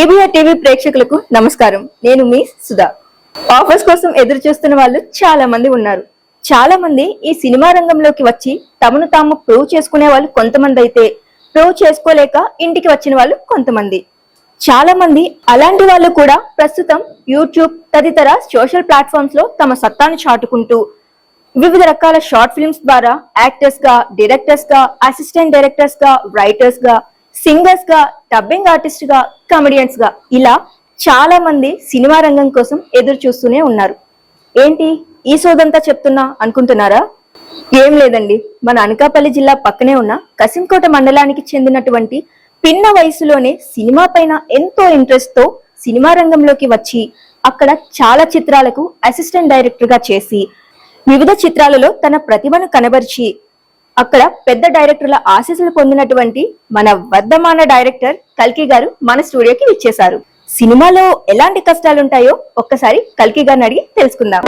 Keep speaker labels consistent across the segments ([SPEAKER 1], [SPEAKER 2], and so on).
[SPEAKER 1] BBR TV ప్రేక్షకులకు నమస్కారం. నేను మీ సుధా. ఆఫర్స్ కోసం ఎదురు చూస్తున్న వాళ్ళు చాలా మంది ఉన్నారు. చాలా మంది ఈ సినిమా రంగంలోకి వచ్చి తమను తాము ప్రూవ్ చేసుకునే వాళ్ళు కొంతమంది అయితే ప్రూవ్ చేసుకోలేక ఇంటికి వచ్చిన వాళ్ళు కొంతమంది. చాలా మంది అలాంటి వాళ్ళు కూడా ప్రస్తుతం యూట్యూబ్ తదితర సోషల్ ప్లాట్ఫామ్స్లో తమ సత్తాను చాటుకుంటూ వివిధ రకాల షార్ట్ ఫిల్మ్స్ ద్వారా యాక్టర్స్గా డైరెక్టర్స్గా అసిస్టెంట్ డైరెక్టర్స్గా రైటర్స్గా సింగర్స్గా డబ్బింగ్ ఆర్టిస్ట్గా కమెడియన్స్గా ఇలా చాలా మంది సినిమా రంగం కోసం ఎదురు చూస్తూనే ఉన్నారు. ఏంటి ఈ సోదంతా చెప్తున్నా అనుకుంటున్నారా? ఏం లేదండి. మన అనకాపల్లి జిల్లా పక్కనే ఉన్న కసింకోట మండలానికి చెందినటువంటి పిన్న వయసులోనే సినిమా పైన ఎంతో ఇంట్రెస్ట్తో సినిమా రంగంలోకి వచ్చి అక్కడ చాలా చిత్రాలకు అసిస్టెంట్ డైరెక్టర్గా చేసి వివిధ చిత్రాలలో తన ప్రతిభను కనబరిచి అక్కడ పెద్ద డైరెక్టర్ల ఆశీస్సులు పొందినటువంటి మన వర్ధమాన డైరెక్టర్ కల్కి గారు మన స్టూడియోకి ఇచ్చేశారు సినిమాలో ఎలాంటి కష్టాలుంటాయో ఒక్కసారి కల్కి గారిని అడిగి తెలుసుకుందాం.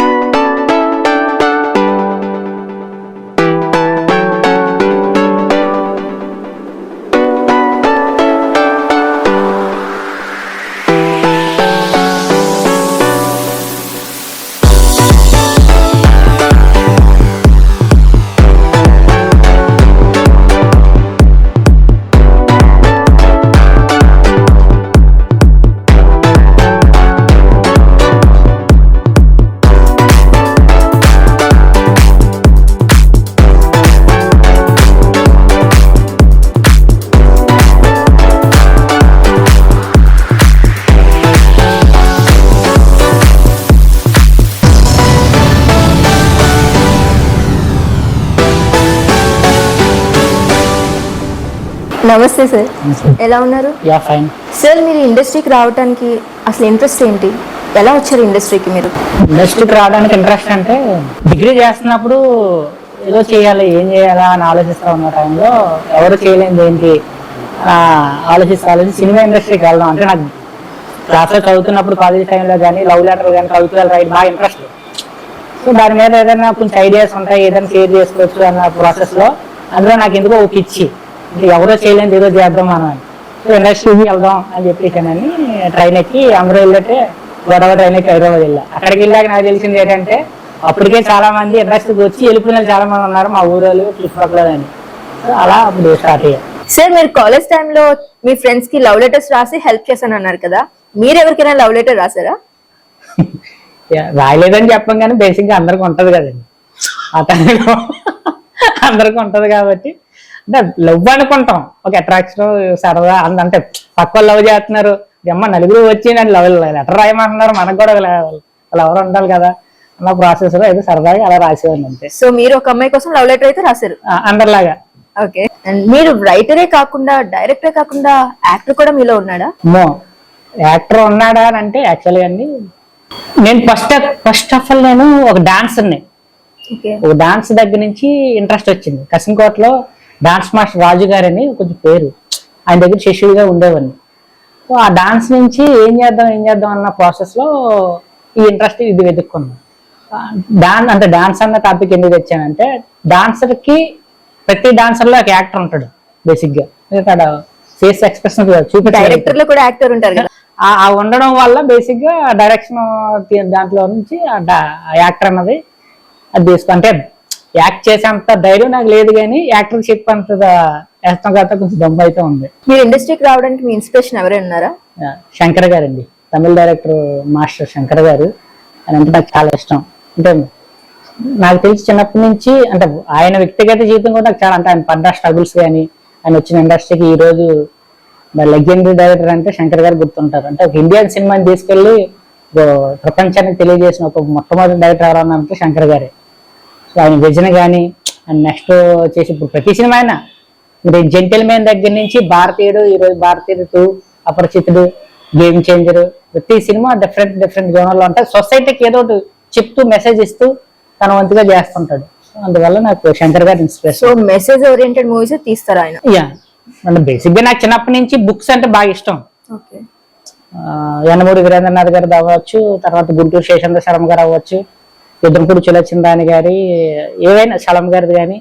[SPEAKER 1] నమస్తే సార్. ఎలా ఉన్నారు?
[SPEAKER 2] Yeah fine.
[SPEAKER 1] సార్ మీరు ఇండస్ట్రీకి రావడానికి అసలు ఇంట్రెస్ట్ ఏంటి? ఎలా వచ్చారు ఇండస్ట్రీకి మీరు?
[SPEAKER 2] ఇండస్ట్రీకి రావడానికి ఇంట్రెస్ట్ అంటే డిగ్రీ చేస్తున్నప్పుడు ఏదో చేయాలి ఏం చేయాలా అని ఆలోచిస్తా ఉన్న టైంలో ఎవరు చేయలేనిది ఏంటి ఆలోచిస్తా ఆలోచించి సినిమా ఇండస్ట్రీకి వెళ్దాం. అంటే నాకు క్లాస్లో చదువుతున్నప్పుడు కాలేజ్ టైంలో కానీ లవ్ లెటర్ కానీ కవితలు రైట్ బాగా ఇంట్రెస్ట్. సో దాని మీద ఏదైనా కొంచెం ఐడియాస్ ఉంటాయి ఏదైనా షేర్ చేసుకోవచ్చు అన్న ప్రాసెస్లో అందులో నాకు ఎందుకో ఒక ఇచ్చి ఎవరో చేయలేనిది ఏదో చేద్దాం మనం ఇండస్ట్రీకి వెళ్దాం అని చెప్పేసానని ట్రైన్ ఎక్కి అందరూ వెళ్ళితే గొడవ ట్రైన్ ఎక్కి హైదరాబాద్ వెళ్ళా. అక్కడికి వెళ్ళాక నాకు తెలిసింది ఏంటంటే అప్పటికే చాలా మంది ఇండస్ట్రీకి వచ్చి వెళ్ళిపోయిన వాళ్ళు చాలా మంది ఉన్నారు మా ఊరోళ్ళు చుట్టుపక్కల అని. సో అలా అప్పుడు స్టార్ట్ అయ్యా.
[SPEAKER 1] సార్ మీరు కాలేజ్ టైంలో మీ ఫ్రెండ్స్కి లవ్ లెటర్స్ రాసి హెల్ప్ చేశాను అన్నారు కదా. మీరు ఎవరికైనా లవ్ లెటర్ రాసారా
[SPEAKER 2] రాయలేదని చెప్పం కానీ బేసిక్గా అందరికి ఉంటది కదండి. ఆ టైంలో అందరికి ఉంటది కాబట్టి అంటే లవ్ అనుకుంటాం. ఒక అట్రాక్షన్ సరదా అంద- అంటే పక్క లవ్ చేస్తున్నారు. అమ్మ నలుగురు వచ్చి నన్ను లవ్ లెటర్ రాయమంటున్నారు. మనకు కూడా లవర్ ఉండాలి కదా అన్న ప్రాసెస్లో ఏదో సరదాగా అలా రాసేవాడిని అంతే.
[SPEAKER 1] సో మీరు ఒక అమ్మాయి కోసం లవ్ లెటర్ అయితే రాశారు?
[SPEAKER 2] అందరిలాగా.
[SPEAKER 1] ఓకే. అండ్ మీరు రైటరే కాకుండా డైరెక్టరే కాకుండా యాక్టర్ కూడా మీలో ఉన్నాడా?
[SPEAKER 2] మో యాక్టర్ ఉన్నాడా అని అంటే యాక్చువల్గా అండి నేను ఫస్ట్ ఫస్ట్ ఆఫ్ ఆల్ నేను ఒక డాన్సర్ని
[SPEAKER 1] ఓకే.
[SPEAKER 2] ఒక డాన్స్ దగ్గర నుంచి ఇంట్రెస్ట్ వచ్చింది. కసింకోటలో డాన్స్ మాస్టర్ రాజు గారని కొంచెం పేరు. ఆయన దగ్గర శిష్యుడిగా ఉండేవాడిని. సో ఆ డాన్స్ నుంచి ఏం చేద్దాం ఏం చేద్దాం అన్న ప్రాసెస్లో ఈ ఇంట్రెస్ట్ ఇది వెతుక్కున్నాను డాన్స్ అంటే డాన్స్ అన్న టాపిక్ ఎందుకు తెచ్చానంటే డాన్సర్కి ప్రతి డాన్సర్లో ఒక యాక్టర్ ఉంటాడు బేసిక్గా ఇక్కడ ఫేస్ ఎక్స్ప్రెషన్ చూపించారు
[SPEAKER 1] డైరెక్టర్లో కూడా యాక్టర్ ఉంటారు కదా.
[SPEAKER 2] ఆ- ఉండడం వల్ల బేసిక్గా డైరెక్షన్ దాంట్లో నుంచి ఆ యాక్టర్ అన్నది అది తీసుకు అంటే యాక్ట్ చేసేంత ధైర్యం నాకు లేదు కానీ యాక్టర్ చెప్పంత వేస్తాం కదా కొంచెం దమ్ము అయితే ఉంది.
[SPEAKER 1] మీరు ఇండస్ట్రీకి రావడానికి మీ ఇన్స్పిరేషన్ ఎవరైనా ఉన్నారా
[SPEAKER 2] శంకర్ గారు అండి తమిళ డైరెక్టర్ మాస్టర్ శంకర్ గారు. ఆయన అంటే నాకు చాలా ఇష్టం. అంటే నాకు తెలిసి చిన్నప్పటి నుంచి అంటే ఆయన వ్యక్తిగత జీవితం కూడా నాకు చాలా అంటే ఆయన పడ్డ స్ట్రగుల్స్ కానీ ఆయన వచ్చిన ఇండస్ట్రీకి ఈ రోజు లెజెండరీ డైరెక్టర్ అంటే శంకర్ గారు గుర్తుంటారు. అంటే ఒక ఇండియన్ సినిమాని తీసుకెళ్ళి ఓ ప్రపంచానికి తెలియజేసిన ఒక మొట్టమొదటి డైరెక్టర్ ఎవరన్నా అంటే శంకర్ గారే. ఆయన విజన్ కానీ అండ్ నెక్స్ట్ వచ్చేసి ఇప్పుడు ప్రతి సినిమా అయినా. జెంటిల్ మ్యాన్ దగ్గర నుంచి భారతీయుడు ఈరోజు Bharateeyudu two Aparichitudu game changer ప్రతి సినిమా డిఫరెంట్ డిఫరెంట్ జోనర్లో ఉంటాయి సొసైటీకి ఏదో ఒకటి చెప్తూ మెసేజ్ ఇస్తూ తన వంతుగా చేస్తుంటాడు. అందువల్ల నాకు Shankar garu
[SPEAKER 1] so
[SPEAKER 2] inspiration
[SPEAKER 1] message oriented movies తీస్తారు ఆయన?
[SPEAKER 2] యా అంటే బేసిక్గా నాకు చిన్నప్పటి నుంచి బుక్స్ అంటే బాగా ఇష్టం. యనమూరి వీరేంద్రనాథ్ గారు అవ్వచ్చు తర్వాత గుంటూరు శేషేంద్ర శర్మ గారు అవ్వచ్చు యుద్ధంపూడి చిలచిందాని గారి ఏవైనా శలం గారిది కానీ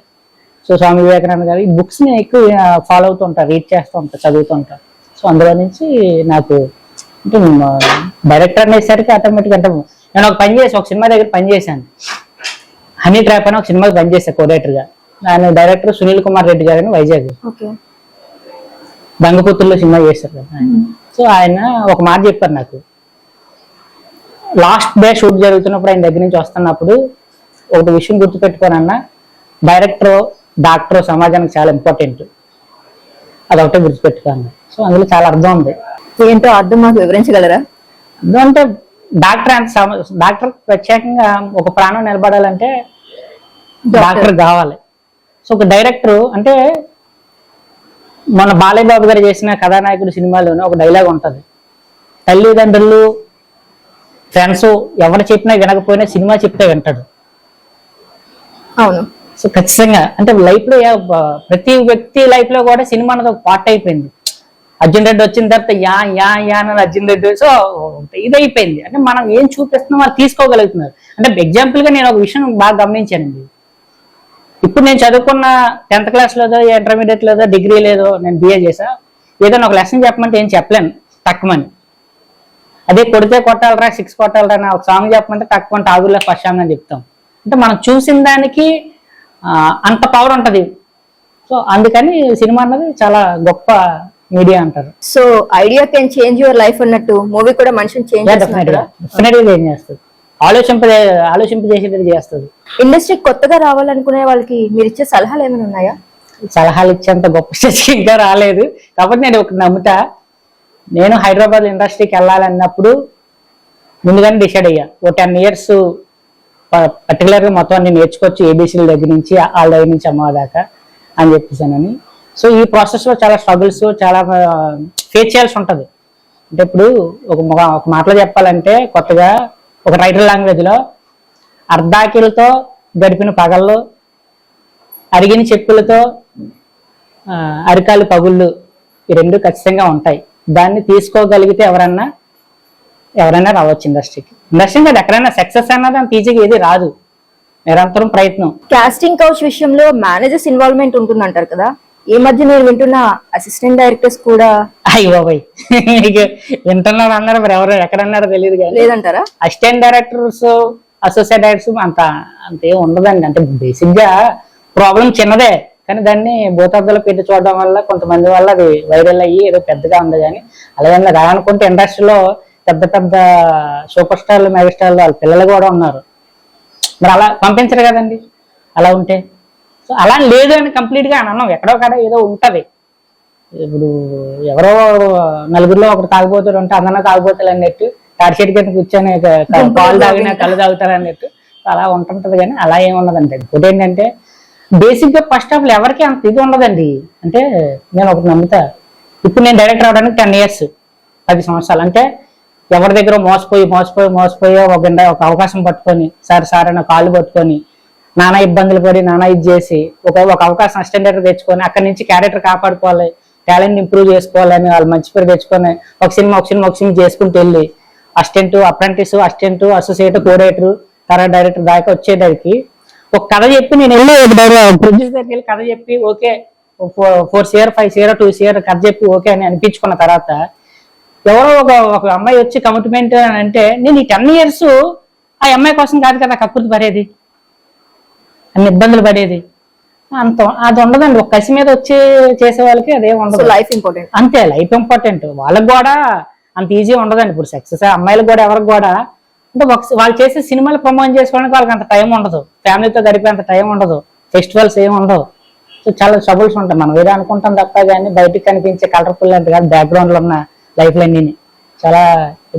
[SPEAKER 2] సో స్వామి వివేకానంద గారి బుక్స్ని ఎక్కువ ఫాలో అవుతూ ఉంటాను రీడ్ చేస్తూ ఉంటాను చదువుతూ ఉంటాను సో అందులో నుంచి నాకు అంటే డైరెక్టర్ అనేసరికి ఆటోమేటిక్ అంటే నేను ఒక పని చేసి ఒక సినిమా దగ్గర పని చేశాను. హనీ ట్రాప్ అని ఒక సినిమాకి పని చేశాను కోడేటర్గా. ఆయన డైరెక్టర్ సునీల్ కుమార్ రెడ్డి గారు అని వైజాగ్. బంగపుత్రుల్లో సినిమా చేశారు కదా. సో ఆయన ఒక మాట చెప్పారు నాకు. లాస్ట్ డే షూట్ జరుగుతున్నప్పుడు ఆయన దగ్గర నుంచి వస్తున్నప్పుడు ఒకటి విషయం గుర్తుపెట్టుకోనన్నా డైరెక్టర్ డాక్టర్ సమాజానికి చాలా ఇంపార్టెంట్. అదొకటే గుర్తుపెట్టుకోండి సో అందులో చాలా అర్థం ఉంది.
[SPEAKER 1] ఏంటో అర్థం మాకు వివరించగలరా?
[SPEAKER 2] ఎందుకంటే డాక్టర్ అంత సమ- డాక్టర్ ప్రత్యేకంగా ఒక ప్రాణం నిలబడాలంటే డాక్టర్ కావాలి. సో ఒక డైరెక్టర్ అంటే మన బాలయ్య బాబు గారు చేసిన కథానాయకుడు సినిమాలోనే ఒక డైలాగ్ ఉంటది. తల్లిదండ్రులు ఫ్రెండ్స్ ఎవరు చెప్పినా వినకపోయినా సినిమా చెప్తే వింటాడు.
[SPEAKER 1] అవును.
[SPEAKER 2] సో ఖచ్చితంగా అంటే లైఫ్లో ప్రతి వ్యక్తి లైఫ్లో కూడా సినిమా అనేది ఒక పార్ట్ అయిపోయింది. అర్జున్ రెడ్డి వచ్చిన తర్వాత యా యా యా అని అర్జున్ రెడ్డి. సో ఇదైపోయింది. అంటే మనం ఏం చూపిస్తున్నాం వాళ్ళు తీసుకోగలుగుతున్నారు. అంటే ఎగ్జాంపుల్గా నేను ఒక విషయం బాగా గమనించానండి. ఇప్పుడు నేను చదువుకున్న టెన్త్ క్లాస్ లేదో ఇంటర్మీడియట్ లేదో డిగ్రీ లేదో నేను బిఏ చేసా ఏదైనా ఒక లెసన్ చెప్పమంటే ఏం చెప్పలేను. తక్కువని. అదే కొడితే కొట్టాలరా సిక్స్ కొట్టాలరా అని ఒక సాంగ్ చెప్పమంటే తక్కువ అంటే ఆగుల్లో ఫస్ట్ సాంగ్ అని చెప్తాం. అంటే మనం చూసిన దానికి అంత పవర్ ఉంటది. సో అందుకని సినిమా అన్నది చాలా గొప్ప మీడియా అంటారు.
[SPEAKER 1] So idea can change your life అన్నట్టు మూవీ కూడా మనిషిని చేంజ్
[SPEAKER 2] డెఫినెట్గా డెఫినెట్గా ఏం చేస్తుంది. ఆలోచింప ఆలోచింప చేసేది చేస్తుంది.
[SPEAKER 1] ఇండస్ట్రీ కొత్తగా రావాలనుకునే వాళ్ళకి మీరు ఇచ్చే సలహాలు ఏమైనా ఉన్నాయా?
[SPEAKER 2] సలహాలు ఇచ్చేంత గొప్ప ఇంకా రాలేదు. కాబట్టి నేను ఒక నమ్ముతా. నేను హైదరాబాద్ ఇండస్ట్రీకి వెళ్ళాలన్నప్పుడు ముందుగానే డిసైడ్ అయ్యా. ఓ టెన్ ఇయర్స్ పర్టికులర్గా మొత్తం అన్ని నేర్చుకోవచ్చు ఏబీసీల దగ్గర నుంచి వాళ్ళ దగ్గర నుంచి అమ్మ దాకా అని చెప్పేసానని. సో ఈ ప్రాసెస్లో చాలా స్ట్రగుల్స్ చాలా ఫేస్ చేయాల్సి ఉంటుంది. అంటే ఇప్పుడు ఒక మొగ- ఒక మాటలో చెప్పాలంటే కొత్తగా ఒక రైటర్ లాంగ్వేజ్లో అర్ధాకిలతో గడిపిన పగళ్ళు అరిగిన చెప్పులతో అరికాలు పగుళ్ళు ఈ రెండు ఖచ్చితంగా ఉంటాయి. దాన్ని తీసుకోగలిగితే ఎవరన్నా ఎవరైనా రావచ్చు ఇండస్ట్రీకి. ఇండస్ట్రీ కాదు ఎక్కడైనా సక్సెస్ అన్నది అంత ఈజీగా ఏది రాదు. నిరంతరం ప్రయత్నం.
[SPEAKER 1] కాస్టింగ్ కౌచ్ విషయంలో మేనేజర్స్ ఇన్వాల్వ్మెంట్ ఉంటుందంటారు కదా? ఈ మధ్య నేను వింటున్న అసిస్టెంట్ డైరెక్టర్స్ కూడా?
[SPEAKER 2] అయ్యో బాబాయ్. వింటున్నారు అన్నారు మరి ఎవరు ఎక్కడన్నారో తెలియదు కానీ.
[SPEAKER 1] లేదంటారా?
[SPEAKER 2] అసిస్టెంట్ డైరెక్టర్స్ అసోసియేట్ డైరెక్టర్స్ అంత అంత ఉండదండి. అంటే బేసిక్గా ప్రాబ్లం చిన్నదే. కానీ దాన్ని భూతార్థాలు పెట్టి చూడడం వల్ల కొంతమంది వల్ల అది వైరల్ అయ్యి ఏదో పెద్దగా ఉంది కానీ అలాగే రానుకుంటే ఇండస్ట్రీలో పెద్ద పెద్ద సూపర్ స్టార్లు మెగాస్టార్లు వాళ్ళ పిల్లలు కూడా ఉన్నారు. మరి అలా పంపించరు కదండి. అలా ఉంటే. సో అలా లేదు అని కంప్లీట్గా అన్నాం. ఎక్కడో కాడ ఏదో ఉంటది. ఇప్పుడు ఎవరో నలుగురిలో ఒకరు తాగిపోతాడు ఉంటే అందరూ తాగిపోతారు అన్నట్టు తాడి చెట్టు కింద కూర్చొని క- క- పాలు తాగిన కళ్ళు తాగుతారు అన్నట్టు అలా ఉంటుంటది కానీ అలా ఏమి ఉండదండి ఇంకోటి ఏంటంటే బేసిక్గా ఫస్ట్ ఆఫ్ ఆల్ ఎవరికి అంత ఇది ఉండదండి. అంటే నేను ఒకటి నమ్ముతా. ఇప్పుడు నేను డైరెక్టర్ అవడానికి టెన్ ఇయర్స్ పది సంవత్సరాలు. అంటే ఎవరి దగ్గర మోసపోయి మోసపోయి మోసపోయి ఒక గంట ఒక అవకాశం పట్టుకొని సార్ సార్ అన్న కాళ్ళు పట్టుకొని నానా ఇబ్బందులు పడి నానా ఇది చేసి ఒక ఒక అవకాశం అస్టెండర్ తెచ్చుకొని అక్కడి నుంచి క్యారెక్టర్ కాపాడుకోవాలి టాలెంట్ ఇంప్రూవ్ చేసుకోవాలని వాళ్ళు మంచి పేరు తెచ్చుకొని ఒక సినిమా ఒక సినిమా ఒక సినిమా చేసుకుంటూ వెళ్ళి assistant apprentice assistant associate codirector తర్వాత డైరెక్టర్ దాకా వచ్చేటరికి ఒక కథ చెప్పి నేను వెళ్ళి ప్రొడ్యూసర్ దగ్గరికి వెళ్ళి కథ చెప్పి ఓకే ఫోర్ సియర్ ఫైవ్ సియర్ టూ సియర్ కథ చెప్పి ఓకే అని అనిపించుకున్న తర్వాత ఎవరో ఒక ఒక అమ్మాయి వచ్చి కమిట్మెంట్ అని అంటే నేను ఈ టెన్ ఇయర్స్ ఆ అమ్మాయి కోసం కాదు కదా కక్కుర్తి పడేది అన్ని ఇబ్బందులు పడేది. అంత అది ఉండదండి. ఒక కసి మీద వచ్చి చేసే వాళ్ళకి అదే ఉండదు.
[SPEAKER 1] లైఫ్ ఇంపార్టెంట్
[SPEAKER 2] అంతే లైఫ్ ఇంపార్టెంట్ వాళ్ళకి కూడా అంత ఈజీ ఉండదండి. ఇప్పుడు సక్సెస్ అమ్మాయిలకు కూడా ఎవరికి కూడా అంటే ఒక వాళ్ళు చేసే సినిమాలు ప్రమోట్ చేసుకోవడానికి వాళ్ళకి అంత టైం ఉండదు. ఫ్యామిలీతో గడిపే అంత టైం ఉండదు. ఫెస్టివల్స్ ఏమి ఉండవు. సో చాలా ట్రబుల్స్ ఉంటాయి. మనం ఏదో అనుకుంటాం తప్ప కానీ బయటికి కనిపించే కలర్ఫుల్ అంటే కాదు బ్యాక్గ్రౌండ్లో ఉన్న లైఫ్ అన్నీ చాలా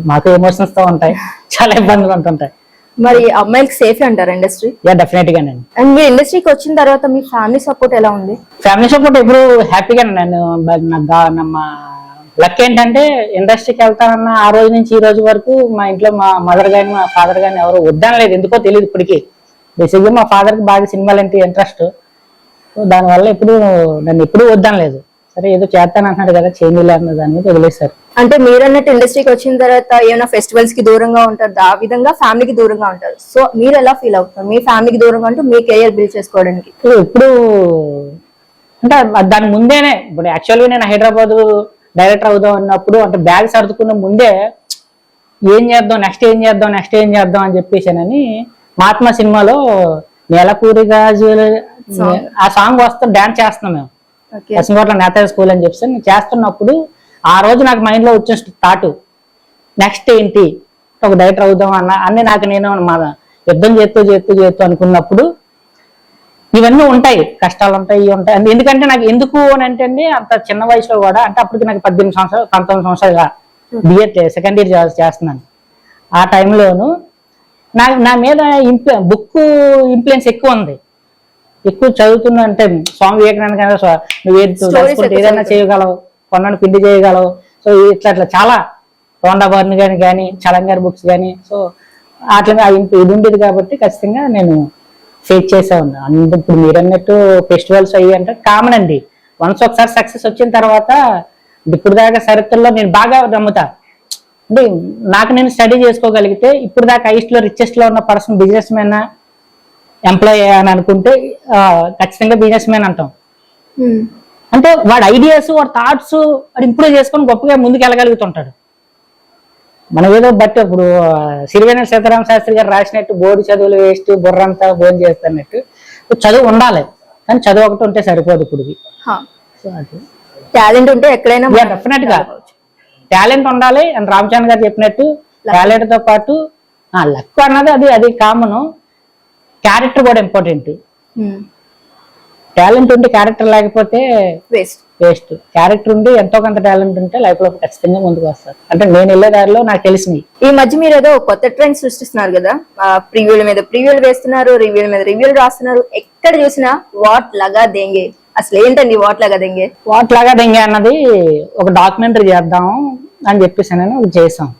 [SPEAKER 2] మాకు ఎమోషన్స్తో ఉంటాయి. చాలా ఇబ్బందులు ఉంటుంటాయి
[SPEAKER 1] మరి అమ్మాయిలకి సేఫ్ అంటారు ఇండస్ట్రీ
[SPEAKER 2] యా డెఫినెట్ గానండి
[SPEAKER 1] అండ్. మీరు ఇండస్ట్రీకి వచ్చిన తర్వాత మీ ఫ్యామిలీ సపోర్ట్ ఎలా ఉంది?
[SPEAKER 2] ఫ్యామిలీ సపోర్ట్ ఎప్పుడు హ్యాపీగా నేను గా- నమ్మ లక్ ఏంటంటే ఇండస్ట్రీకి వెళ్తానన్న ఆ రోజు నుంచి ఈ రోజు వరకు మా ఇంట్లో మా మదర్ గాని మా ఫాదర్ గాని ఎవరు వద్దనలేదు. ఎందుకో తెలియదు ఇప్పటికి. బేసిక్గా మా father కి బాగా సినిమాలు అంటే ఇంట్రెస్ట్ దానివల్ల ఎప్పుడు నన్ను ఎప్పుడూ వద్దనలేదు. సరే ఏదో చేస్తాను అంటున్నాడు కదా చేయలే అన్న దాని మీద వదిలేశారు.
[SPEAKER 1] అంటే మీరు అన్నట్టు ఇండస్ట్రీకి వచ్చిన తర్వాత ఏమైనా ఫెస్టివల్స్కి దూరంగా ఉంటారు. ఆ విధంగా ఫ్యామిలీకి దూరంగా ఉంటారు. సో మీరు ఎలా ఫీల్ అవుతారు? మీ ఫ్యామిలీకి దూరంగా అంటూ మీ కెరియర్ బిల్డ్ చేసుకోవడానికి?
[SPEAKER 2] ఇప్పుడు అంటే దాని ముందేనే ఇప్పుడు యాక్చువల్గా నేను హైదరాబాద్ డైరెక్టర్ అవుదాం అన్నప్పుడు అంటే బ్యాగ్ సర్దుకున్న ముందే ఏం చేద్దాం నెక్స్ట్ ఏం చేద్దాం నెక్స్ట్ ఏం చేద్దాం అని చెప్పేసానని మహాత్మా సినిమాలో నెలపూరి గాజులు
[SPEAKER 1] Song.
[SPEAKER 2] ఆ సాంగ్ వస్తాం డాన్స్ చేస్తున్నాం మేము.
[SPEAKER 1] ఓకే
[SPEAKER 2] దశంకోట్ల నేతాజీ స్కూల్ అని చెప్పేసి నేను చేస్తున్నప్పుడు ఆ రోజు నాకు మైండ్లో వచ్చిన థాట్ నెక్స్ట్ ఏంటి? ఒక డైరెక్టర్ అవుదాం అన్న అన్ని నాకు నేను మా యుద్ధం చేస్తూ చేస్తూ చేస్తూ అనుకున్నప్పుడు ఇవన్నీ ఉంటాయి కష్టాలు ఉంటాయి ఇవి ఉంటాయి. ఎందుకంటే నాకు ఎందుకు అని అంటే అండి అంత చిన్న వయసులో కూడా అంటే అప్పటికి నాకు పద్దెనిమిది సంవత్సరాలు పంతొమ్మిది సంవత్సరాలుగా బిఎడ్ సెకండ్ ఇయర్ చేస్తున్నాను. ఆ టైంలోను నాకు నా మీద ఇంప్లూ బుక్ ఇన్ఫ్లుయెన్స్ ఎక్కువ ఉంది. ఎక్కువ చదువుతున్నా అంటే స్వామి వివేకానంద స్వ- నువ్వు ఏదైనా. చేయగలవు కొన్నాను పిండి చేయగలవు. సో ఇట్లా అట్లా చాలా రోండా బర్న్ గాని కానీ చలంగారి బుక్స్ కానీ సో అట్లా ఇది ఉండేది కాబట్టి ఖచ్చితంగా నేను ఫేస్ చేసే ఉన్నా. అందు ఇప్పుడు మీరు అన్నట్టు ఫెస్టివల్స్ అయ్యి అంటే కామన్ అండి. వన్స్ ఒకసారి సక్సెస్ వచ్చిన తర్వాత ఇప్పుడు దాకా చరిత్రలో నేను బాగా నమ్ముతా. అంటే నాకు నేను స్టడీ చేసుకోగలిగితే ఇప్పుడు దాకా హైయెస్ట్లో రిచెస్ట్లో ఉన్న పర్సన్ బిజినెస్ మ్యాన్ ఎంప్లాయ్ అని అనుకుంటే ఖచ్చితంగా బిజినెస్ మ్యాన్ అంటాం. అంటే వాడి ఐడియాస్ వాడి థాట్స్ వాడు ఇంప్రూవ్ చేసుకొని గొప్పగా ముందుకు వెళ్ళగలుగుతుంటాడు మనం ఏదో బట్టి ఇప్పుడు సిరివెన్నెల సీతారామ శాస్త్రి గారు రాసినట్టు బోర్డు చదువులు వేస్ట్ బుర్రంతా భోజనం చేస్తున్నట్టు చదువు ఉండాలి. కానీ చదువు ఒకటి ఉంటే సరిపోదు ఇప్పుడు
[SPEAKER 1] హా.
[SPEAKER 2] సో అది.
[SPEAKER 1] టాలెంట్ ఉంటే ఎక్కడైనా
[SPEAKER 2] definite గా. టాలెంట్ ఉండాలి అండ్ రామచంద్ర గారు చెప్పినట్టు టాలెంట్తో పాటు లక్ అన్నది అది అది కామన్. క్యారెక్టర్ కూడా ఇంపార్టెంట్. టాలెంట్ ఉండి క్యారెక్టర్ లేకపోతే
[SPEAKER 1] వేస్ట్.
[SPEAKER 2] వేస్ట్. క్యారెక్టర్ ఉండి ఎంతో కొంత టాలెంట్ ఉంటే లైఫ్లో ఖచ్చితంగా ముందుకు వస్తారు. అంటే నేను వెళ్ళే దారిలో నాకు తెలిసినవి
[SPEAKER 1] ఈ మధ్య మీరు ఏదో కొత్త ట్రెండ్ సృష్టిస్తున్నారు కదా? ప్రివ్యూల మీద ప్రివ్యూలు వేస్తున్నారు రివ్యూల మీద రివ్యూలు రాస్తున్నారు. ఎక్కడ చూసినా వాట్ లగా దెంగే? అసలు ఏంటండి వాట్ లగా దెంగే?
[SPEAKER 2] వాట్ లాగా దెంగే అన్నది ఒక డాక్యుమెంటరీ చేద్దాం అని చెప్పేసి నేను చేసాం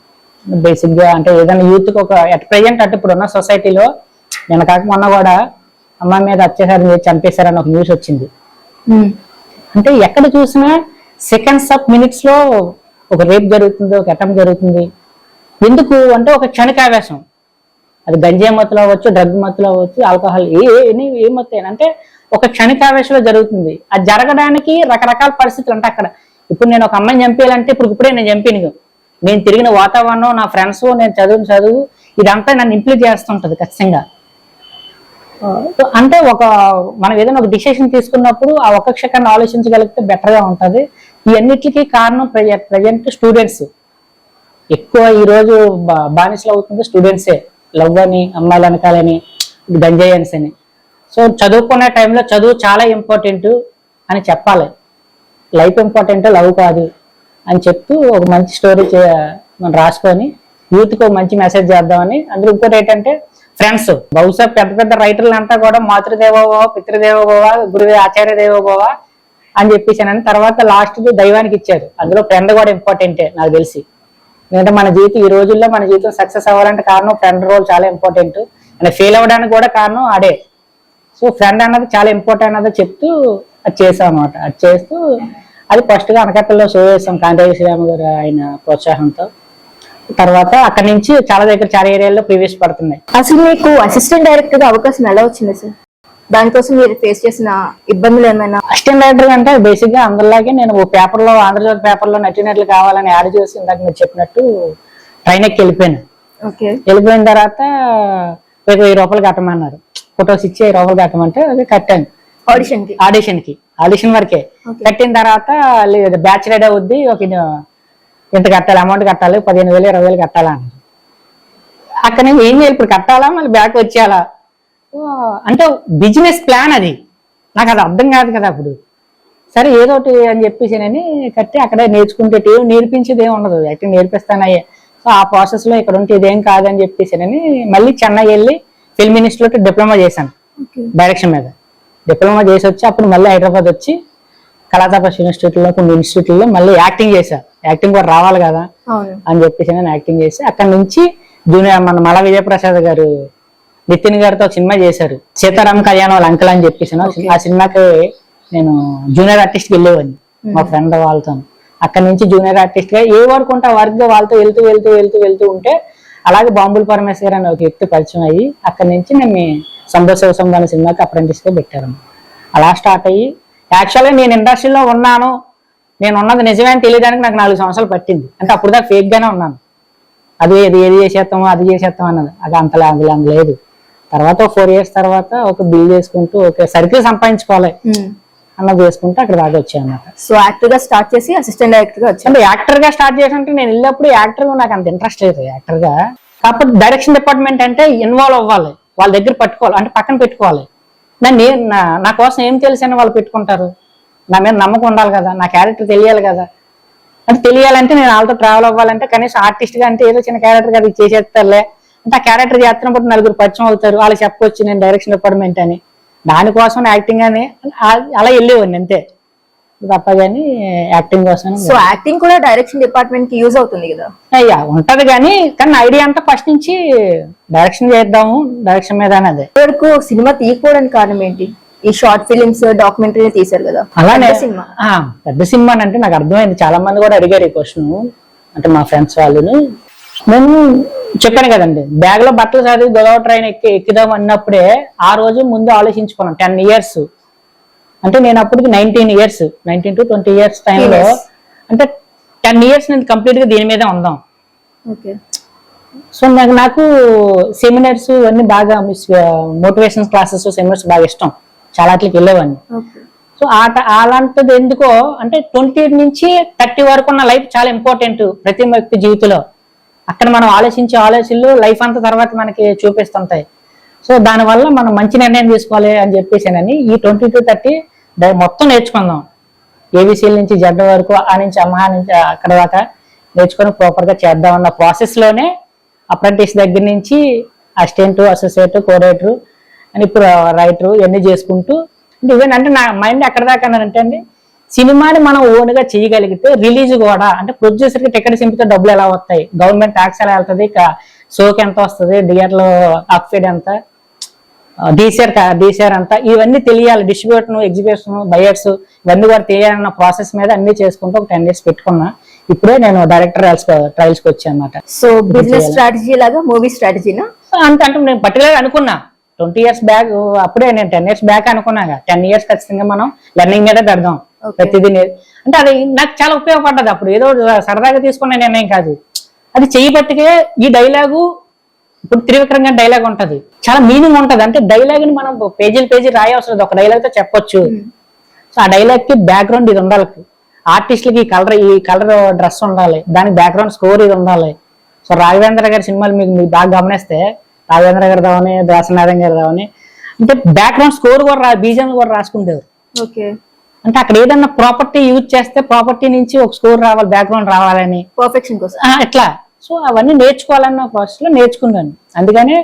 [SPEAKER 2] బేసిక్గా అంటే ఏదైనా యూత్కి ఒక అట్ ప్రజెంట్ అంటే ఇప్పుడు ఉన్న సొసైటీలో నేను కాక మొన్న కూడా అమ్మాయి మీద అత్యాచారం చేసి చంపేశారని ఒక న్యూస్ వచ్చింది. అంటే ఎక్కడ చూసినా సెకండ్స్ ఆఫ్ మినిట్స్లో ఒక రేప్ జరుగుతుంది ఒక అటెంప్ట్ జరుగుతుంది. ఎందుకు? అంటే ఒక క్షణికావేశం. అది గంజే మత్తులో అవ్వచ్చు డ్రగ్ మత్తులో అవ్వచ్చు ఆల్కహాల్ ఏ ఏ- ఎన్ని మత్తు అంటే ఒక క్షణికావేశంలో జరుగుతుంది. అది జరగడానికి రకరకాల పరిస్థితులు అంటే అక్కడ. ఇప్పుడు నేను ఒక అమ్మాయిని చంపేయాలంటే ఇప్పుడు ఇప్పుడే నేను చంపిను నేను తిరిగిన వాతావరణం నా ఫ్రెండ్స్ నేను చదువు చదువు ఇదంతా నన్ను ఇంప్లీట్ చేస్తుంటది ఖచ్చితంగా. అంటే ఒక మనం ఏదైనా ఒక డిసిషన్ తీసుకున్నప్పుడు ఆ ఒక్క క్షణాన్ని ఆలోచించగలిగితే బెటర్గా గా ఉంటది. ఈ కారణం ప్రజెంట్ స్టూడెంట్స్ ఎక్కువ ఈ రోజు బానిసలు అవుతుంది స్టూడెంట్సే లవ్ అని అమ్మాయిలు వెనకాలని గంజాయన్స్ అని. సో చదువుకునే టైంలో చదువు చాలా ఇంపార్టెంట్ అని చెప్పాలి. లైఫ్ ఇంపార్టెంట్ లవ్ కాదు అని చెప్తూ ఒక మంచి స్టోరీ మనం రాసుకొని యూత్కి ఒక మంచి మెసేజ్ చేద్దామని. అందులో ఇంకోటి ఏంటంటే ఫ్రెండ్స్ బహుశా పెద్ద పెద్ద రైటర్లు అంతా కూడా మాతృదేవోభవ పితృదేవోభవ గురువే ఆచార్య దేవోభవ అని చెప్పేసానని తర్వాత లాస్ట్ దైవానికి ఇచ్చారు. అందులో ఫ్రెండ్ కూడా ఇంపార్టెంటే నాకు తెలిసి. ఎందుకంటే మన జీవితం ఈ రోజుల్లో మన జీవితం సక్సెస్ అవ్వాలంటే కారణం ఫ్రెండ్ రోల్ చాలా ఇంపార్టెంట్ అండ్ ఫెయిల్ అవ్వడానికి కూడా కారణం ఆడే సో ఫ్రెండ్ అన్నది చాలా ఇంపార్టెంట్ అన్నది చెప్తూ అది చేసాం అనమాట అది చేస్తూ అది ఫస్ట్గా అనకట్టలో షో చేసాం. కాంతాయి శ్రీరామ్ గారు ఆయన ప్రోత్సాహంతో. తర్వాత అక్కడి నుంచి చాలా దగ్గర చాలా ఏరియాల్లో ప్రీవియస్ పడుతున్నాయి.
[SPEAKER 1] అసలు మీకు అసిస్టెంట్ డైరెక్టర్గా అవకాశం ఎలా వచ్చింది సార్? దానికోసం మీరు ఫేస్ చేసిన ఇబ్బందులు ఏమైనా?
[SPEAKER 2] అసిస్టెంట్ డైరెక్టర్ అంటే బేసిక్గా అందరిలాగే నేను ఓ పేపర్లో ఆంధ్రజ్యోతి పేపర్లో నటినట్లు కావాలని యాడ్ చేసి ఇందాక మీరు చెప్పినట్టు ట్రైన్ ఎక్కి వెళ్ళిపోయాను.
[SPEAKER 1] ఓకే.
[SPEAKER 2] వెళ్ళిపోయిన తర్వాత ఒక వెయ్యి రూపాయలు కట్టమన్నారు. ఫొటోస్ ఇచ్చి వెయ్యి రూపాయలు కట్టమంటే అది కట్టాను.
[SPEAKER 1] ఆడిషన్కి? ఆడిషన్కి.
[SPEAKER 2] ఆడిషన్ వరకే. కట్టిన తర్వాత బ్యాచ్ రెడీ అవుద్ది ఒక ఇంత కట్టాలి అమౌంట్ కట్టాలి పదిహేను వేలు ఇరవై వేలు కట్టాలా. అక్కడ నుంచి ఏం చేయాలి? ఇప్పుడు కట్టాలా? మళ్ళీ బ్యాక్ వచ్చేయాలా? అంటే బిజినెస్ ప్లాన్ అది. నాకు అది అర్థం కాదు కదా అప్పుడు. సరే ఏదో ఒకటి అని చెప్పేసి నేను కట్టి అక్కడే నేర్చుకుంటే నేర్పించేది ఏం ఉండదు. యాక్టింగ్ నేర్పిస్తానయ్యే సో ఆ ప్రాసెస్లో ఇక్కడ ఉంటే ఇదేం కాదని చెప్పేసి నేను మళ్ళీ చెన్నై వెళ్ళి ఫిల్మ్ ఇన్స్టిట్యూట్ డిప్లొమా చేశాను. డైరెక్షన్ మీద. డిప్లొమా చేసి వచ్చి అప్పుడు మళ్ళీ హైదరాబాద్ వచ్చి కళాతాపస్ ఇన్స్టిట్యూట్లో కొన్ని ఇన్స్టిట్యూట్లో మళ్ళీ యాక్టింగ్ చేశా. యాక్టింగ్ కూడా రావాలి కదా అని చెప్పేసి నేను యాక్టింగ్ చేసి అక్కడ నుంచి జూనియర్ మన మల విజయప్రసాద్ గారు నితిన్ గారితో ఒక సినిమా చేశారు. సీతారామ కళ్యాణం వాళ్ళ అంకల్ అని చెప్పేసి. ఆ సినిమాకి నేను జూనియర్ ఆర్టిస్ట్కి వెళ్ళేవాడిని మా ఫ్రెండ్ వాళ్ళతో అక్కడ నుంచి జూనియర్ ఆర్టిస్ట్గా ఏ వరకు ఉంటే ఆ వర్క్ వాళ్ళతో వెళ్తూ వెళ్తూ వెళ్తూ వెళ్తూ ఉంటే అలాగే బాంబుల్ పరమేశ్వర్ అని ఒక వ్యక్తి పరిచయం అయ్యి అక్కడ నుంచి నేను సంబో శివసంబ అనే సినిమాకి అప్రెంటిస్గా పెట్టారు అలా స్టార్ట్ అయ్యి యాక్చువల్గా నేను ఇండస్ట్రీలో ఉన్నాను నేను ఉన్నది నిజమే అని తెలియడానికి నాకు నాలుగు సంవత్సరాలు పట్టింది. అంటే అప్పుడు దాకా ఫేక్ గానే ఉన్నాను. అది ఇది ఏది చేసేస్తాము అది చేసేస్తాం అన్నది. అది అంతలా అందులో అంత లేదు. తర్వాత ఫోర్ ఇయర్స్ తర్వాత ఒక బిల్ చేసుకుంటూ ఒక సర్కిల్ సంపాదించుకోవాలి అన్నది చేసుకుంటూ అక్కడ దాకా వచ్చాను అన్నమాట
[SPEAKER 1] సో యాక్టర్గా స్టార్ట్ చేసి అసిస్టెంట్ డైరెక్టర్గా వచ్చాను
[SPEAKER 2] అంటే యాక్టర్గా స్టార్ట్ చేసినట్టు నేను వెళ్ళినప్పుడు యాక్టర్గా నాకు అంత ఇంట్రెస్ట్ లేదు. యాక్టర్గా కాకపోతే డైరెక్షన్ డిపార్ట్మెంట్ అంటే ఇన్వాల్వ్ అవ్వాలి. వాళ్ళ దగ్గర పట్టుకోవాలి. అంటే పక్కన పెట్టుకోవాలి. నేను నా- కోసం ఏం తెలుసు అని వాళ్ళు పెట్టుకుంటారు. నా మీద నమ్మకం ఉండాలి కదా నా క్యారెక్టర్ తెలియాలి కదా. అంటే తెలియాలంటే నేను వాళ్ళతో ట్రావెల్ అవ్వాలంటే కనీసం ఆర్టిస్ట్గా అంటే ఏదో చిన్న క్యారెక్టర్ కదా చేసేస్తారులే. అంటే ఆ క్యారెక్టర్ చేస్తున్నప్పుడు నలుగురు పరిచయం అవుతారు వాళ్ళు చెప్పొచ్చు నేను డైరెక్షన్ డిపార్ట్మెంట్ అని. దానికోసం యాక్టింగ్ అని అలా వెళ్ళేవాడిని అంతే. తప్ప కానీ యాక్టింగ్ కోసం
[SPEAKER 1] సో యాక్టింగ్ కూడా డైరెక్షన్ డిపార్ట్మెంట్కి యూజ్ అవుతుంది కదా?
[SPEAKER 2] అయ్యా ఉంటది కానీ కానీ ఐడియా అంతా ఫస్ట్ నుంచి డైరెక్షన్ చేద్దాము డైరెక్షన్ మీద అదే.
[SPEAKER 1] వరకు సినిమా తీయకపోవడానికి కారణం ఏంటి? ఈ షార్ట్ ఫిలిమ్స్ డాక్యుమెంటరీ తీశారు కదా.
[SPEAKER 2] అలానే
[SPEAKER 1] సినిమా.
[SPEAKER 2] పెద్ద సినిమా అంటే నాకు అర్థమైంది. చాలా మంది కూడా అడిగారు ఈ క్వశ్చన్ అంటే మా ఫ్రెండ్స్ వాళ్ళని. నేను చెప్పాను కదండి బ్యాగ్లో బట్టలు చదివి గోదావరి ట్రైన్ ఎక్కి ఎక్కుదాం అన్నప్పుడే ఆ రోజు ముందు ఆలోచించుకున్నాను టెన్ ఇయర్స్ అంటే నేను అప్పటికి nineteen years nineteen to twenty years టైంలో. అంటే టెన్ ఇయర్స్ నేను కంప్లీట్గా దీని మీదే ఉందాం.
[SPEAKER 1] ఓకే.
[SPEAKER 2] సో నాకు నాకు సెమినార్స్ ఇవన్నీ బాగా మోటివేషన్ క్లాసెస్ సెమినార్స్ బాగా ఇష్టం. చాలా అట్లకి వెళ్ళేవాడిని. సో ఆట అలాంటిది ఎందుకో అంటే ట్వంటీ నుంచి థర్టీ వరకు ఉన్న లైఫ్ చాలా ఇంపార్టెంట్ ప్రతి వ్యక్తి జీవితంలో. అక్కడ మనం ఆలోచించే ఆలోచనలు లైఫ్ అంతా తర్వాత మనకి చూపిస్తుంటాయి. సో దానివల్ల మనం మంచి నిర్ణయం తీసుకోవాలి అని చెప్పేసానని ఈ ట్వంటీ టు థర్టీ మొత్తం నేర్చుకుందాం. ఏబిసిఎల్ నుంచి జెడ్ వరకు ఆ నుంచి అమ్మహా నుంచి అక్కడ దాకా నేర్చుకొని ప్రాపర్గా చేద్దాం అన్న ప్రాసెస్లోనే అప్రెంటిస్ దగ్గర నుంచి అసిస్టెంట్ అసోసియేట్ కోఆర్డినేటర్ అని ఇప్పుడు రైటర్ ఇవన్నీ చేసుకుంటూ అంటే ఈవెన్ అంటే నా మైండ్ ఎక్కడ దాకా అన్నారంటే అండి సినిమాని మనం ఓన్గా చేయగలిగితే రిలీజ్ కూడా అంటే ప్రొడ్యూసర్కి టికెట్ సింపితే డబ్బులు ఎలా వస్తాయి? గవర్నమెంట్ ట్యాక్స్ ఎలా వెళ్తుంది? షోకి ఎంత వస్తుంది? థియేటర్ అప్ఫీడ్ ఎంత? డీసీఆర్ డీసీఆర్ అంతా ఇవన్నీ తెలియాలి. డిస్ట్రిబ్యూషన్ ఎగ్జిబిషన్ బయర్స్ ఇవన్నీ కూడా తెలియాలన్న ప్రాసెస్ మీద అన్ని చేసుకుంటూ ఒక టెన్ డేస్ పెట్టుకున్నా ఇప్పుడే నేను డైరెక్టర్ ట్రయల్స్కి వచ్చాను అనమాట
[SPEAKER 1] సో బిజినెస్ స్ట్రాటజీ లాగా మూవీ స్ట్రాటజీనా
[SPEAKER 2] అంటే అంటే నేను పర్టికులర్ అనుకున్నా. ట్వంటీ ఇయర్స్ బ్యాక్ అప్పుడే నేను టెన్ ఇయర్స్ బ్యాక్ అనుకున్నా టెన్ ఇయర్స్ ఖచ్చితంగా మనం లెర్నింగ్ మీద పెడదాం. ప్రతిదీ అంటే అది నాకు చాలా ఉపయోగపడ్డది అప్పుడు. ఏదో సరదాగా తీసుకున్న నిర్ణయం కాదు. అది చేయబట్టికే ఈ డైలాగు ఇప్పుడు త్రివిక్రమ్ గారి డైలాగ్ ఉంటది. చాలా మీనింగ్ ఉంటది. అంటే డైలాగ్ని మనం పేజీలు పేజీ రాయవసరం. ఒక డైలాగ్తో చెప్పొచ్చు సో ఆ డైలాగ్కి బ్యాక్గ్రౌండ్ ఇది ఉండాలి. ఆర్టిస్టులకి ఈ కలర్ ఈ కలర్ డ్రెస్ ఉండాలి. దానికి బ్యాక్గ్రౌండ్ స్కోర్ ఇది ఉండాలి. సో రాఘవేంద్ర గారి సినిమాలు మీకు బాగా గమనిస్తే రాఘవేంద్ర గారి దావని దాసనారాయణ గారి దావని. అంటే బ్యాక్గ్రౌండ్ స్కోర్ కూడా రా బీజం కూడా రాసుకుంటారు.
[SPEAKER 1] ఓకే.
[SPEAKER 2] అంటే అక్కడ ఏదన్నా ప్రాపర్టీ యూజ్ చేస్తే ప్రాపర్టీ నుంచి ఒక స్కోర్ రావాలి బ్యాక్గ్రౌండ్ రావాలని.
[SPEAKER 1] పర్ఫెక్షన్ కోసం.
[SPEAKER 2] ఎట్లా సో అవన్నీ నేర్చుకోవాలన్న ప్రాసెస్లో నేర్చుకున్నాను. అందుకని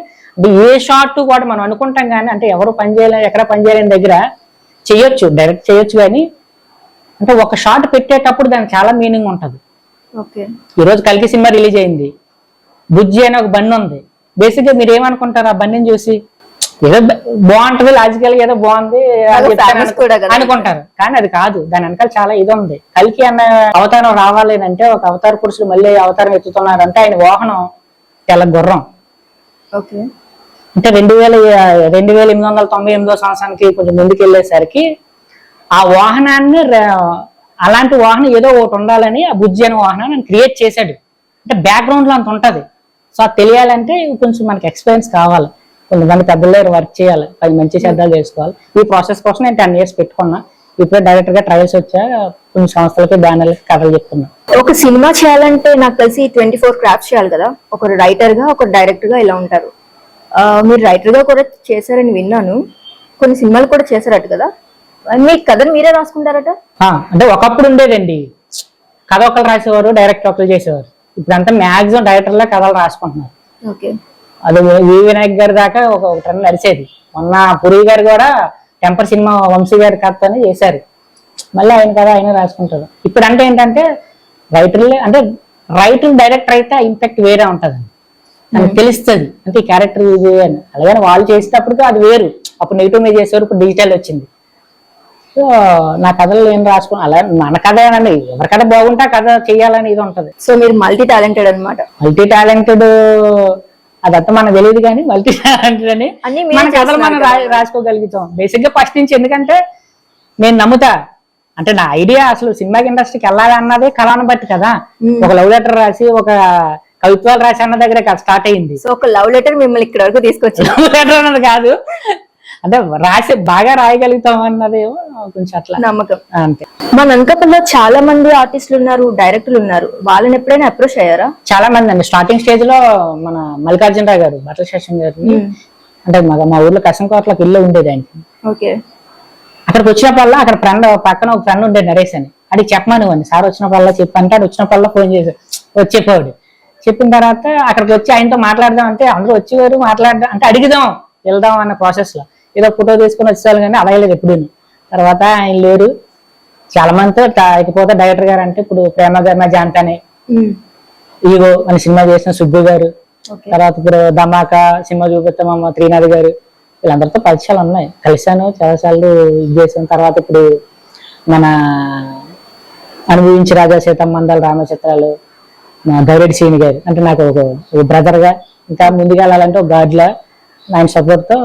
[SPEAKER 2] ఏ షార్ట్ కూడా మనం అనుకుంటాం కానీ అంటే ఎవరు పని చేయలేని ఎక్కడ పని చేయలేని దగ్గర చేయొచ్చు డైరెక్ట్ చేయొచ్చు కానీ అంటే ఒక షార్ట్ పెట్టేటప్పుడు దానికి చాలా మీనింగ్ ఉంటది.
[SPEAKER 1] ఓకే.
[SPEAKER 2] ఈ రోజు కలికి సినిమా రిలీజ్ అయింది. బుజ్జి అనే ఒక బండి ఉంది. బేసిక్గా మీరు ఏమనుకుంటారు ఆ బండిని చూసి? ఏదో బాగుంటది లాజికల్ ఏదో బాగుంది. అనుకుంటారు. కానీ అది కాదు దాని వెనకాల చాలా ఇది ఉంది. కలికి అన్న అవతారం రావాలి అంటే ఒక అవతార పురుషుడు మళ్ళీ అవతారం ఎత్తుతున్నారంటే ఆయన వాహనం తెల్ల గుర్రం.
[SPEAKER 1] ఓకే.
[SPEAKER 2] అంటే రెండు వేల రెండు వేల ఎనిమిది వందల తొంభై ఎనిమిదో సంవత్సరానికి కొంచెం ముందుకు వెళ్ళేసరికి ఆ వాహనాన్ని అలాంటి వాహనం ఏదో ఒకటి ఉండాలని ఆ బుజ్జి అనే వాహనాన్ని క్రియేట్ చేశాడు. అంటే బ్యాక్గ్రౌండ్లో అంత ఉంటది. సో అది తెలియాలంటే కొంచెం మనకి ఎక్స్పీరియన్స్ కావాలి. కొంతమంది పెద్దల దగ్గర వర్క్ చేయాలి. పది మంచి శ్రద్ధలు చేసుకోవాలి. ఈ ప్రాసెస్ కోసం నేను టెన్ ఇయర్స్ పెట్టుకున్నా. ఇప్పుడే డైరెక్టర్గా ట్రయల్స్ వచ్చా కొన్ని సంస్థలకి బ్యానర్లకి కథలు చెప్తున్నా.
[SPEAKER 1] ఒక సినిమా చేయాలంటే నాకు తెలిసి ట్వంటీ ఫోర్ క్రాఫ్ట్స్ చేయాలి కదా. ఒకరు రైటర్గా ఒకరు డైరెక్టర్గా ఇలా ఉంటారు. మీరు రైటర్గా కూడా చేశారని విన్నాను. కొన్ని సినిమాలు కూడా చేశారట కదా. మీ కథను మీరే రాసుకుంటారట?
[SPEAKER 2] అంటే ఒకప్పుడు ఉండేదండి. కథ ఒకరు రాసేవారు డైరెక్టర్ ఒకరు చేసేవారు. ఇప్పుడంతా మ్యాక్సిమం డైరెక్టర్లే కథలు రాసుకుంటున్నారు. అది వి వినాయక్ గారి దాకా ఒక ట్రెండ్ నడిచేది. మొన్న పురి గారు కూడా టెంపర్ సినిమా వంశీ గారి కథని చేశారు. మళ్ళీ ఆయన కదా ఆయన రాసుకుంటారు ఇప్పుడు అంటే ఏంటంటే రైటర్లే అంటే రైటర్ డైరెక్టర్ అయితే ఆ ఇంపాక్ట్ వేరే ఉంటది మనకు తెలుస్తుంది. అంటే ఈ క్యారెక్టర్ ఇది అని. అలాగే వాళ్ళు చేసేటప్పటికి అది వేరు. అప్పుడు నెగిటివ్ మీద చేసేవారు ఇప్పుడు డిజిటల్ వచ్చింది. సో నా కథలు ఏం రాసుకుని అలా మన కథ ఏనండి ఎవరి కథ బాగుంటే కథ చేయాలని ఇది ఉంటది.
[SPEAKER 1] సో మీరు మల్టీ టాలెంటెడ్ అనమాట
[SPEAKER 2] మల్టీ టాలెంటెడ్ అదంతా మనకు తెలియదు కానీ మల్టీ టాలెంటెడ్ అని మన కథలు మనం రాసుకోగలుగుతాం. బేసిక్గా ఫస్ట్ నుంచి ఎందుకంటే నేను నమ్ముతా. అంటే నా ఐడియా అసలు సినిమా ఇండస్ట్రీకి వెళ్ళాలి అన్నది కళను బట్టి కదా. ఒక లవ్ లెటర్ రాసి ఒక కవిత్వాలు రాసి అన్న దగ్గర స్టార్ట్ అయింది.
[SPEAKER 1] సో ఒక లవ్ లెటర్ మిమ్మల్ని ఇక్కడ వరకు తీసుకొచ్చి
[SPEAKER 2] లవ్ లెటర్ అన్నది కాదు. అంటే రాసి బాగా రాయగలుగుతాం అన్నది కొంచెం అట్లా.
[SPEAKER 1] నమ్మకం.
[SPEAKER 2] అంతే.
[SPEAKER 1] మన అనకాపల్లిలో చాలా మంది ఆర్టిస్టులు ఉన్నారు డైరెక్టర్లు ఉన్నారు. వాళ్ళని ఎప్పుడైనా అప్రోచ్ అయ్యారా?
[SPEAKER 2] చాలా మంది అండి. స్టార్టింగ్ స్టేజ్లో మన మల్లికార్జునరావు గారు బట్టల శేషన్ గారిని అంటే మా మా ఊర్లో కసంకోట్లకు ఇల్లు ఉండేది ఆయనకి.
[SPEAKER 1] ఓకే.
[SPEAKER 2] అక్కడికి వచ్చినప్పుడల్లా అక్కడ ఫ్రెండ్ పక్కన ఒక ఫ్రెండ్ ఉండే నరేష్ అని. అడిగి చెప్పమని వాడిని సార్ వచ్చినప్పుడల్లా చెప్పంటే ఆడు వచ్చినప్పుడల్లా ఫోన్ చేసి వచ్చి చెప్పేవాడు చెప్పిన తర్వాత అక్కడికి వచ్చి ఆయనతో మాట్లాడదాం అంటే అందరూ వచ్చేవారు మాట్లాడదాం అంటే అడిగిదాం వెళ్దాం అన్న ప్రాసెస్లో. ఏదో ఫోటో తీసుకుని వచ్చేవాళ్ళు కానీ అలాగలేదు ఎప్పుడు. తర్వాత ఆయన లేరు. చాలా మందితో ఇకపోతే డైరెక్టర్ గారు అంటే ఇప్పుడు ప్రేమ ధర్మ జాంతని ఈగో మన సినిమా చేసిన సుబ్బు గారు. తర్వాత ఇప్పుడు ధమాకా సినిమా చూపిస్తామమ్మ త్రీనాథ్ గారు. వీళ్ళందరితో పరిచయాలు ఉన్నాయి. కలిశాను చాలాసార్లు ఇది చేసిన తర్వాత ఇప్పుడు మన అనుభవించి రాజా సీతమ్మందాలు రామచిత్రాలు మా గౌరెడ్డి సీని గారు. అంటే నాకు ఒక ఒక brother గా. ఇంకా ముందుకు వెళ్ళాలంటే ఒక గాడ్ లా. ఆయన support తో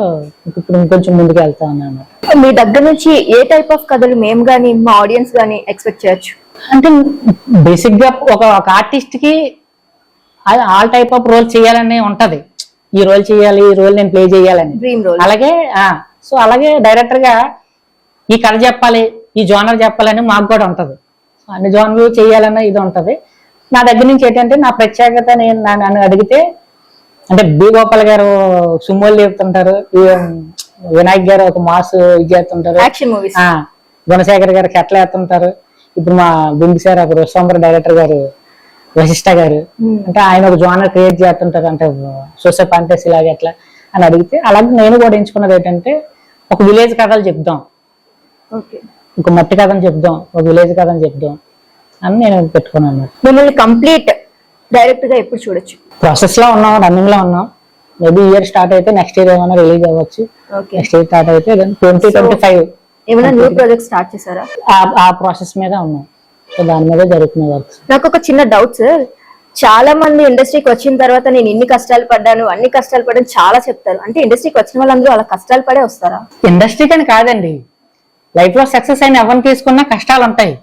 [SPEAKER 2] ఇప్పుడు ఇంకొంచెం ముందుకు వెళ్తా ఉన్నాను.
[SPEAKER 1] మీ దగ్గర నుంచి ఏ టైప్ ఆఫ్ కథలు మేము గానీ మా ఆడియన్స్ గానీ ఎక్స్పెక్ట్ చేయొచ్చు?
[SPEAKER 2] అంటే బేసిక్గా ఒక ఒక ఆర్టిస్ట్కి ఆల్ టైప్ ఆఫ్ రోల్ చేయాలని ఉంటది. ఈ రోల్ చేయాలి ఈ రోల్ నేను ప్లే చేయాలని. అలాగే సో అలాగే డైరెక్టర్గా ఈ కథ చెప్పాలి ఈ జోనర్ చెప్పాలని మాకు కూడా ఉంటది. అన్ని జోనర్లు చేయాలన్న ఇది ఉంటది. నా దగ్గర నుంచి ఏంటంటే నా ప్రత్యేకత నేను నన్ను అడిగితే అంటే బి గోపాల్ గారు సుమ్మోలు చెప్తుంటారు వినాయక్ గారు ఒక మాస్ ఇది చేస్తుంటారు.
[SPEAKER 1] యాక్షన్ మూవీస్
[SPEAKER 2] ఆ గుణశేఖర్ గారు ఎట్లా వేస్తుంటారు. ఇప్పుడు మా బింబి సార్ ఒక విశ్వంబర డైరెక్టర్ గారు వశిష్ట గారు అంటే ఆయన ఒక జోనర్ క్రియేట్ చేస్తుంటారు అంటే సోషల్ ఫాంటసీ లాగా ఎట్లా అని అడిగితే అలాగే నేను కూడా ఎంచుకున్నది ఏంటంటే ఒక విలేజ్ కథలు చెప్దాం.
[SPEAKER 1] ఓకే
[SPEAKER 2] ఒక మట్టి కథను చెప్దాం ఒక విలేజ్ కథను చెప్దాం అని నేను పెట్టుకున్నాను.
[SPEAKER 1] మిమ్మల్ని కంప్లీట్ డైరెక్ట్గా ఎప్పుడు చూడొచ్చు.
[SPEAKER 2] ప్రాసెస్లో ఉన్నాం రన్నింగ్లో ఉన్నాం. మేబీ ఇయర్ స్టార్ట్ అయితే నెక్స్ట్ ఇయర్ ఏమైనా రిలీజ్ అవ్వచ్చు. నెక్స్ట్ ఇయర్ స్టార్ట్ అయితే ట్వంటీ ట్వంటీ ఫైవ్
[SPEAKER 1] ఏమైనా న్యూ ప్రాజెక్ట్ స్టార్ట్ చేశారా?
[SPEAKER 2] ఆ ప్రాసెస్ మీద ఉన్నాం. సో దాని మీద జరుగుతున్న వర్క్స్
[SPEAKER 1] నాకు ఒక చిన్న డౌట్ సార్ చాలా మంది ఇండస్ట్రీకి వచ్చిన తర్వాత నేను ఇన్ని కష్టాలు పడ్డాను అన్ని కష్టాలు పడ్డాను చాలా చెప్తారు. అంటే ఇండస్ట్రీకి వచ్చిన వాళ్ళందరూ అలా కష్టాలు పడే వస్తారా?
[SPEAKER 2] ఇండస్ట్రీకి అని కాదండి. లైఫ్లో సక్సెస్ అయిన ఎవరిని తీసుకున్నా కష్టాలు ఉంటాయి.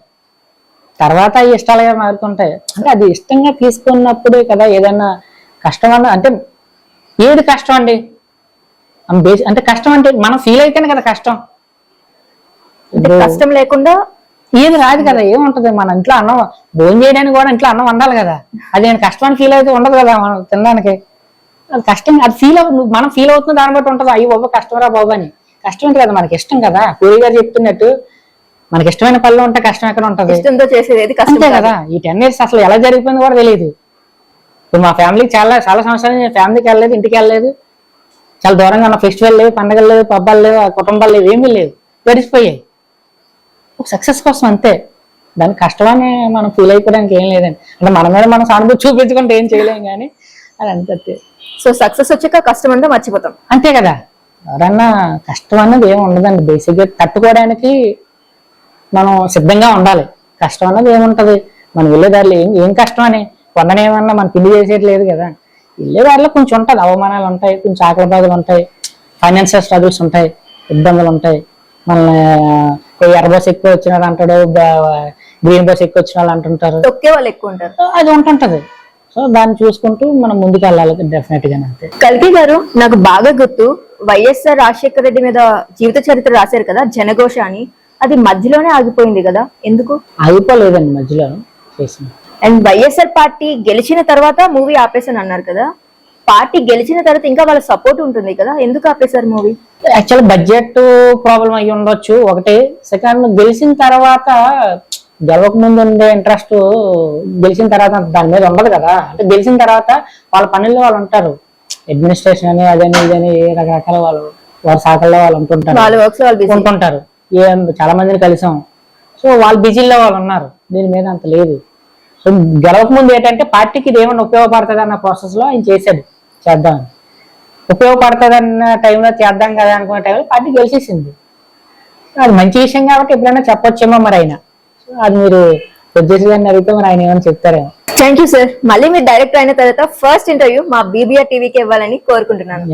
[SPEAKER 2] తర్వాత ఇష్టాలుగా మారుతుంటాయి అంటే అది ఇష్టంగా తీసుకున్నప్పుడే కదా ఏదైనా కష్టం అన్న అంటే ఏది కష్టం అండి? బేస్- అంటే కష్టం అంటే మనం ఫీల్ అయితేనే కదా కష్టం.
[SPEAKER 1] కష్టం లేకుండా
[SPEAKER 2] ఏది రాదు కదా ఏముంటది? మన ఇంట్లో అన్నం భోజనం చేయడానికి కూడా ఇంట్లో అన్నం వండాలి కదా. అది నేను కష్టం అని ఫీల్ అయితే ఉండదు కదా మనం తినడానికి. అది కష్టం అది ఫీల్ అవ్వ మనం ఫీల్ అవుతుంది దాన్ని బట్టి ఉంటుంది. అయ్యి బాబా కష్టమరా బాబా అని. కష్టం కదా మనకి ఇష్టం కదా. పూరి గారు చెప్తున్నట్టు మనకి ఇష్టమైన పనులు ఉంటే కష్టం ఎక్కడ ఉంటది?
[SPEAKER 1] ఇష్టంతో చేసేది ఏది కష్టం
[SPEAKER 2] అంతే
[SPEAKER 1] కాదు.
[SPEAKER 2] ఈ టెన్ ఇయర్స్ అసలు ఎలా జరిగిపోయింది కూడా తెలియదు ఇప్పుడు మా ఫ్యామిలీకి చాలా చాలా సంవత్సరాలు నేను ఫ్యామిలీకి వెళ్ళలేదు ఇంటికి వెళ్ళలేదు. చాలా దూరంగా ఉన్న ఫెస్టివల్ లేవు పండగలు లేవు పబ్బాలు లేవు ఆ కుటుంబాలు లేవు ఏమీ లేవు. గడిచిపోయాయి. ఒక సక్సెస్ కోసం అంతే. దాని కష్టమని మనం ఫీల్ అయిపోవడానికి ఏం లేదండి. అంటే మన మీద మనం సానుభూతి చూపించుకుంటే ఏం చేయలేం కానీ అది అంతే
[SPEAKER 1] సో సక్సెస్ వచ్చాక కష్టం అంతా మర్చిపోతాం.
[SPEAKER 2] అంతే కదా. ఎవరన్నా కష్టం అన్నది ఏమి ఉండదండి. బేసిక్గా తట్టుకోవడానికి మనం సిద్ధంగా ఉండాలి. కష్టం అన్నది ఏముంటది? మనం వెళ్ళే దారిలో ఏం ఏం కష్టం అని? కొండనేమన్నా మనం పిండి చేసేయట్లేదు కదా. వెళ్ళే దారిలో కొంచెం ఉంటుంది. అవమానాలు ఉంటాయి. కొంచెం ఆకలి బాధలు ఉంటాయి. ఫైనాన్షియల్ స్ట్రగుల్స్ ఉంటాయి. ఇబ్బందులు ఉంటాయి. మనల్ని ఎర్ర బస్ ఎక్కువ వచ్చిన వాళ్ళు అంటాడు. గ్రీన్ బస్ ఎక్కువ వచ్చిన వాళ్ళు అంటుంటారు.
[SPEAKER 1] వాళ్ళు ఎక్కువ ఉంటారు.
[SPEAKER 2] అది ఉంటుంటది. సో దాన్ని చూసుకుంటూ మనం ముందుకు వెళ్ళాలి డెఫినెట్గా అంతే.
[SPEAKER 1] కల్కి గారు నాకు బాగా గుర్తు. వైఎస్ఆర్ రాజశేఖర రెడ్డి మీద జీవిత చరిత్ర రాశారు కదా జనఘోష అని. అది మధ్యలోనే ఆగిపోయింది కదా. ఎందుకు?
[SPEAKER 2] అయిపోలేదండి మధ్యలో చేసిన
[SPEAKER 1] అండ్ వైఎస్ఆర్ పార్టీ గెలిచిన తర్వాత మూవీ ఆపేసాను అన్నారు కదా. పార్టీ గెలిచిన తర్వాత ఇంకా వాళ్ళ సపోర్ట్ ఉంటుంది కదా. ఎందుకు ఆపేశారు మూవీ?
[SPEAKER 2] యాక్చువల్ బడ్జెట్ ప్రాబ్లం అయ్యి ఉండొచ్చు. ఒకటి సెకండ్ గెలిచిన తర్వాత గెలవక ముందు ఉండే ఇంట్రెస్ట్ గెలిచిన తర్వాత దాని మీద ఉండదు కదా. అంటే గెలిచిన తర్వాత వాళ్ళ పనుల్లో వాళ్ళు ఉంటారు. అడ్మినిస్ట్రేషన్ అని అదని ఇదని రకరకాల వాళ్ళు వాళ్ళ శాఖల్లో వాళ్ళు ఉంటుంటారు. ఉంటుంటారు. ఏం చాలా మందిని కలిసాం. సో వాళ్ళు బిజీలో వాళ్ళు ఉన్నారు. దీని మీద అంత లేదు. సో గెలవక ముందు ఏంటంటే పార్టీకి ఇది ఏమైనా ఉపయోగపడుతుంది అన్న ప్రాసెస్లో ఆయన చేశాడు. చేద్దామని ఉపయోగపడుతుంది అన్న టైంలో చేద్దాం కదా అనుకున్న టైంలో పార్టీ గెలిచేసింది. అది మంచి విషయం కాబట్టి ఎప్పుడైనా చెప్పొచ్చేమో మరి ఆయన. సో అది మీరు వచ్చేసి గారిని అడిగితే మరి ఆయన ఏమైనా చెప్తారేమో.
[SPEAKER 1] థ్యాంక్ యూ సార్ మళ్ళీ మీరు డైరెక్టర్ అయిన తర్వాత ఫస్ట్ ఇంటర్వ్యూ మా బీబీఆర్ టీవీకి ఇవ్వాలని కోరుకుంటున్నాను.